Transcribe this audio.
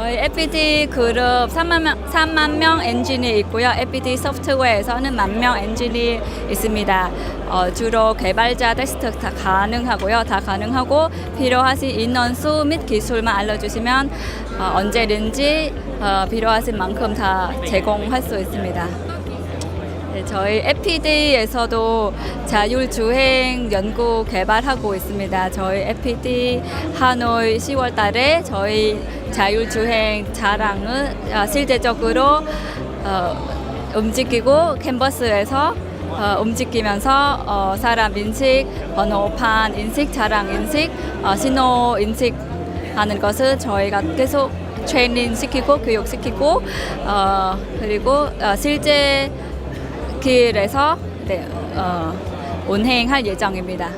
FPT 그룹 3만 명, 3만 명 엔진이 있고요. FPT 소프트웨어에서는 만 명 엔진이 있습니다. 어, 주로 개발자 테스트 다 가능하고요. 다 가능하고 필요하신 인원수 및 기술만 알려주시면 어, 언제든지 어, 필요하신 만큼 다 제공할 수 있습니다. 네, 저희 FPD에서도 자율주행 연구 개발하고 있습니다. 저희 FPD 하노이 10월 달에 저희 자율주행 자랑을 어, 실제적으로 어, 움직이고 캔버스에서 어, 움직이면서 어, 사람 인식, 번호판 인식, 자랑 인식, 어, 신호 인식 하는 것을 저희가 계속 트레이닝 시키고 교육시키고 어, 그리고 어, 실제 길에서 네, 어, 운행할 예정입니다.